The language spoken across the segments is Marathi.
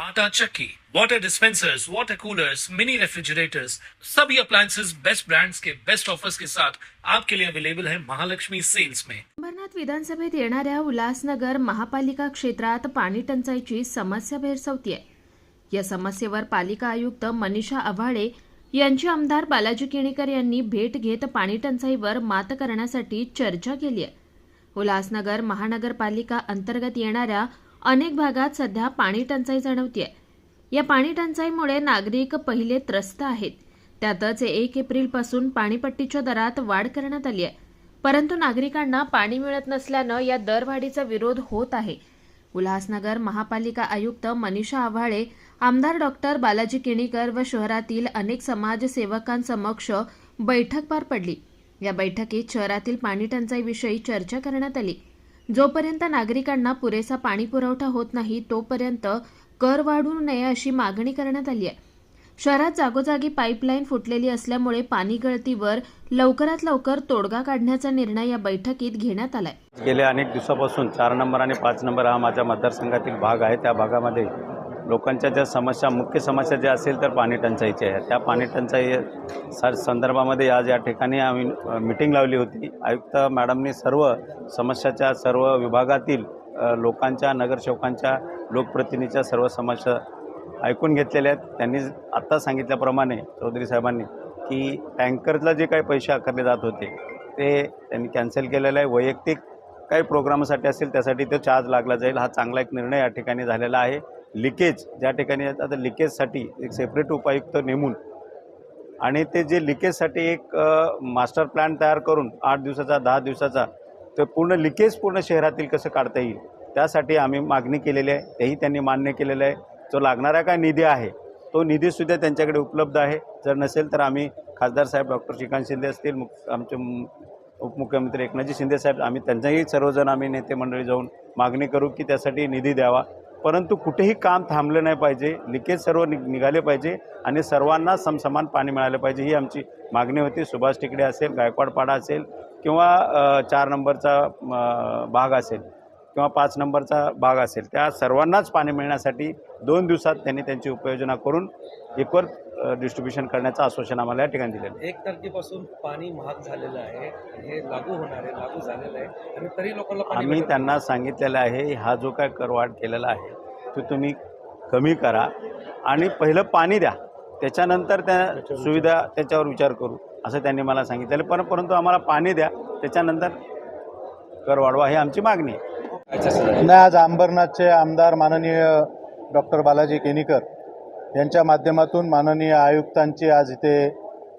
आटा चक्की water dispensers water coolers mini refrigerators सभी अप्लायंसेस बेस्ट ब्रांड्स के बेस्ट ऑफर्स के साथ आपके लिए अवेलेबल है महालक्ष्मी सेल्स में अंबरनाथ विधानसभेत येणाऱ्या उल्हासनगर महापालिका क्षेत्रात पाणी टंचाईची समस्या आहे या समस्येवर पालिका आयुक्त मनीषा आव्हाडे यांची आमदार बालाजी केणेकर यांनी भेट घेत पाणी टंचाईवर मात करण्यासाठी चर्चा केली आहे उल्हासनगर महानगरपालिका अंतर्गत येणाऱ्या अनेक भागात सध्या पाणी टंचाई जाणवते या पाणी टंचाईमुळे नागरिक पहिले त्रस्त आहेत त्यातच एक एप्रिलपासून पाणीपट्टीच्या दरात वाढ करण्यात आली आहे परंतु नागरिकांना पाणी मिळत नसल्यानं या दरवाढीचा विरोध होत आहे उल्हासनगर महापालिका आयुक्त मनीषा आव्हाळे आमदार डॉक्टर बालाजी किणीकर व शहरातील अनेक समाजसेवकांसमक्ष बैठक पार पडली या बैठकीत शहरातील पाणी टंचाईविषयी चर्चा करण्यात आली जोपर्यंत नागरिकांना पुरेसा पाणी पुरवठा होत नाही तोपर्यंत कर वाढू नये अशी मागणी करण्यात आली आहे शहरात जागोजागी पाईपलाईन फुटलेली असल्यामुळे पाणी गळतीवर लवकरात लवकर तोडगा काढण्याचा निर्णय या बैठकीत घेण्यात आलाय गेल्या अनेक दिवसापासून चार नंबर आणि पाच नंबर हा माझ्या मतदारसंघातील भाग आहे त्या भागामध्ये लोकांच्या ज्या समस्या मुख्य समस्या ज्या असेल तर पाणी टंचाईची आहे त्या पाणी टंचाई संदर्भामध्ये आज या ठिकाणी आम्ही मिटिंग लावली होती आयुक्त मॅडमनी सर्व समस्याच्या सर्व विभागातील लोकांच्या नगरसेवकांच्या लोकप्रतिनिधीच्या सर्व समस्या ऐकून घेतलेल्या आहेत त्यांनी आत्ता सांगितल्याप्रमाणे चौधरी साहेबांनी की टँकरला जे काही पैसे आकारले जात होते ते त्यांनी कॅन्सल केलेलं आहे वैयक्तिक काही प्रोग्रामसाठी असेल त्यासाठी तो चार्ज लागला जाईल हा चांगला एक निर्णय या ठिकाणी झालेला आहे लिकेज ज्या ठिकाणी आता लिकेजसाठी एक सेपरेट उपायुक्त नेमून आणि ते जे लिकेजसाठी एक मास्टर प्लॅन तयार करून आठ दिवसाचा दहा दिवसाचा ते पूर्ण लिकेज पूर्ण शहरातील कसं काढता येईल त्यासाठी आम्ही मागणी केलेली आहे तेही त्यांनी मान्य केलेलं आहे जो लागणारा काय निधी आहे तो निधीसुद्धा त्यांच्याकडे उपलब्ध आहे जर नसेल तर आम्ही खासदार साहेब डॉक्टर श्रीकांत शिंदे असतील आमचे उपमुख्यमंत्री एकनाथजी साहेब आम्ही त्यांच्याही सर्वजण आम्ही नेते मंडळी जाऊन मागणी करू की त्यासाठी निधी द्यावा परंतु कुठेही काम थांबलं नाही पाहिजे लिकेज सर्व नि निघाले पाहिजे आणि सर्वांना समसमान पाणी मिळालं पाहिजे ही आमची मागणी होती सुभाष टिकडे असेल गायकवाडपाडा असेल किंवा चार नंबरचा भाग असेल किंवा पाच नंबरचा भाग असेल त्या सर्वांनाच पाणी मिळण्यासाठी दोन दिवसात त्यांनी त्यांची उपयोजना करून इक्वल डिस्ट्रीब्युशन करण्याचं आश्वासन आम्हाला या ठिकाणी दिलेलं एक तारखेपासून पाणी महाग झालेलं आहे हे लागू होणार आहे लागू झालेलं आहे आणि तरी लोकांना आम्ही त्यांना सांगितलेलं आहे हा जो काय करवाढ केलेला आहे ते तुम्ही कमी करा आणि पहिलं पाणी द्या त्याच्यानंतर त्या सुविधा त्याच्यावर विचार करू असं त्यांनी मला सांगितलेलं पण परंतु आम्हाला पाणी द्या त्याच्यानंतर कर वाढवा ही आमची मागणी आहे नाही आज अंबरनाथचे आमदार माननीय डॉक्टर बालाजी केनीकर यांच्या माध्यमातून माननीय आयुक्तांची आज इथे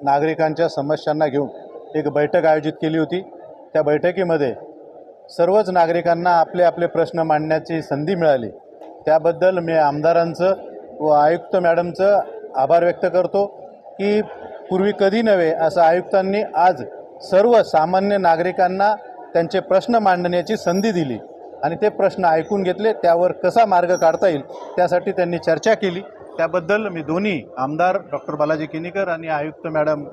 नागरिकांच्या समस्यांना घेऊन एक बैठक आयोजित केली होती त्या बैठकीमध्ये सर्वच नागरिकांना आपले आपले प्रश्न मांडण्याची संधी मिळाली त्याबद्दल मी आमदारांचं व आयुक्त मॅडमचं आभार व्यक्त करतो की पूर्वी कधी नव्हे असं आयुक्तांनी आज सर्व सामान्य नागरिकांना त्यांचे प्रश्न मांडण्याची संधी दिली आणि ते प्रश्न ऐकून घेतले त्यावर कसा मार्ग काढता येईल त्यासाठी त्यांनी चर्चा केली त्याबद्दल मी दोन्ही आमदार डॉक्टर बालाजी किनीकर आणि आयुक्त मॅडम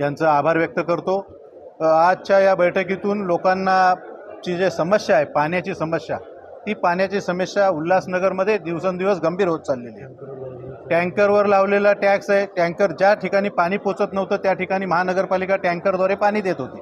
यांचं आभार व्यक्त करतो आजच्या या बैठकीतून लोकांना ची जे समस्या आहे पाण्याची समस्या ती पाण्याची समस्या उल्हासनगरमध्ये दिवसेंदिवस गंभीर होत चाललेली आहे टँकरवर लावलेला टॅक्स आहे टँकर ज्या ठिकाणी पाणी पोचत नव्हतं त्या ठिकाणी महानगरपालिका टँकरद्वारे पाणी देत होती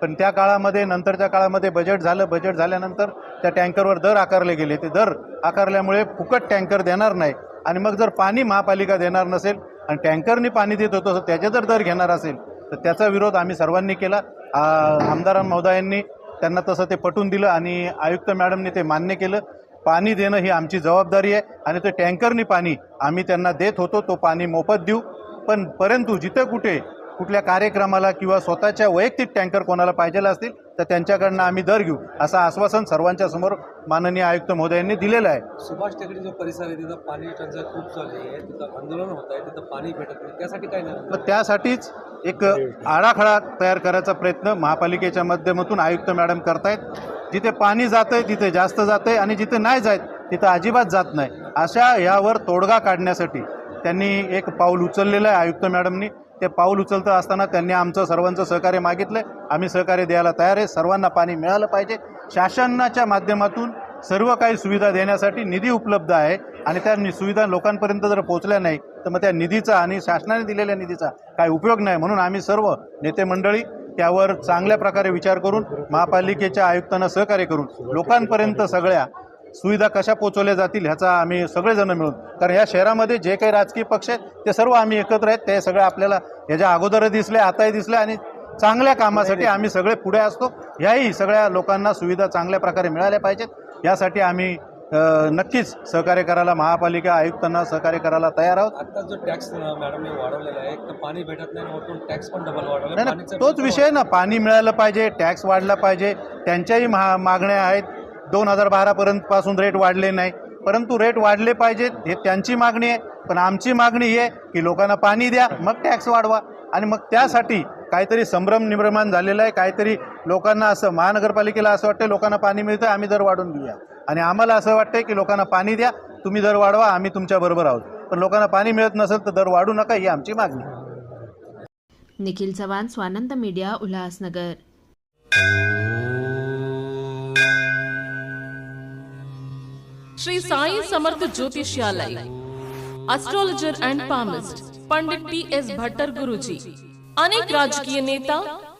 पण त्या काळामध्ये नंतरच्या काळामध्ये बजेट झालं बजेट झाल्यानंतर त्या टँकरवर दर आकारले गेले ते दर आकारल्यामुळे फुकट टँकर देणार नाही आणि मग जर पाणी महापालिका देणार नसेल आणि टँकरनी पाणी देत होतं त्याचे जर दर घेणार असेल तर त्याचा विरोध आम्ही सर्वांनी केला आमदार महोदयांनी त्यांना तसं ते पटून दिलं आणि आयुक्त मॅडमने ते मान्य केलं पाणी देणं ही आमची जबाबदारी आहे आणि ते टँकरनी पाणी आम्ही त्यांना देत होतो तो पाणी मोफत देऊ पण परंतु जिथे कुठे कुठल्या कार्यक्रमाला किंवा स्वतःच्या वैयक्तिक टँकर कोणाला पाहिजेला असतील तर त्यांच्याकडनं आम्ही दर घेऊ असं आश्वासन सर्वांच्या समोर माननीय आयुक्त महोदयांनी दिलेलं आहे सुभाष टेकडी जो परिसर आहे तिथं पाणी टंचाई खूप चालली आहे तिथं आंदोलन होत आहे तिथं पाणी भेटत नाही त्यासाठी काय नाही मग त्यासाठीच एक आराखडा तयार करायचा प्रयत्न महापालिकेच्या माध्यमातून आयुक्त मॅडम करतायत जिथे पाणी जात आहे तिथे जास्त जात आहे आणि जिथे नाही जात तिथं अजिबात जात नाही अशा यावर तोडगा काढण्यासाठी त्यांनी एक पाऊल उचललेलं आहे आयुक्त मॅडमनी ते पाऊल उचलतं असताना त्यांनी आमचं सर्वांचं सहकार्य मागितलं आम्ही सहकार्य द्यायला तयार आहे सर्वांना पाणी मिळालं पाहिजे शासनाच्या माध्यमातून सर्व काही सुविधा देण्यासाठी निधी उपलब्ध आहे आणि त्या सुविधा लोकांपर्यंत जर पोहोचल्या नाही तर मग त्या निधीचा आणि शासनाने दिलेल्या निधीचा काही उपयोग नाही म्हणून आम्ही सर्व नेते मंडळी त्यावर चांगल्या प्रकारे विचार करून महापालिकेच्या आयुक्तांना सहकार्य करून लोकांपर्यंत सगळ्या सुविधा कशा पोचवल्या जातील ह्याचा आम्ही सगळेजण मिळून कारण ह्या शहरामध्ये जे काही राजकीय पक्ष आहेत ते सर्व आम्ही एकत्र आहेत ते सगळं आपल्याला ह्याच्या अगोदर दिसले आताही दिसले आणि चांगल्या कामासाठी आम्ही सगळे पुढे असतो याही सगळ्या लोकांना सुविधा चांगल्या प्रकारे मिळाल्या पाहिजेत यासाठी आम्ही नक्कीच सहकार्य करायला महापालिका आयुक्तांना सहकार्य करायला तयार आहोत आता जो टॅक्स मॅडमने वाढवलेला आहे तर पाणी भेटत नाही टॅक्स पण डबल वाढवला तोच विषय ना पाणी मिळालं पाहिजे टॅक्स वाढला पाहिजे त्यांच्याही महा मागण्या आहेत दोन हजार बारापर्यंत पासून रेट वाढले नाही परंतु रेट वाढले पाहिजेत हे त्यांची मागणी आहे पण आमची मागणी आहे की लोकांना पाणी द्या मग टॅक्स वाढवा आणि मग त्यासाठी काहीतरी संभ्रम निर्माण झालेला आहे काहीतरी लोकांना असं महानगरपालिकेला असं वाटतं लोकांना पाणी मिळतं आम्ही दर वाढून घेऊया आणि आम्हाला असं वाटतंय की लोकांना पाणी द्या तुम्ही दर वाढवा आम्ही तुमच्याबरोबर आहोत पण लोकांना पाणी मिळत नसेल तर दर वाढू नका ही आमची मागणी Nikhil Chavan Swanand media Ulhasnagar Shri Sai Samarth Jyotishalaya astrologer and palmist Pandit T S Bhattar Guruji अनेक राजकीय नेता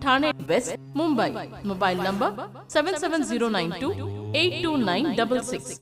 Thane West, Mumbai. Mobile number 77092-82966.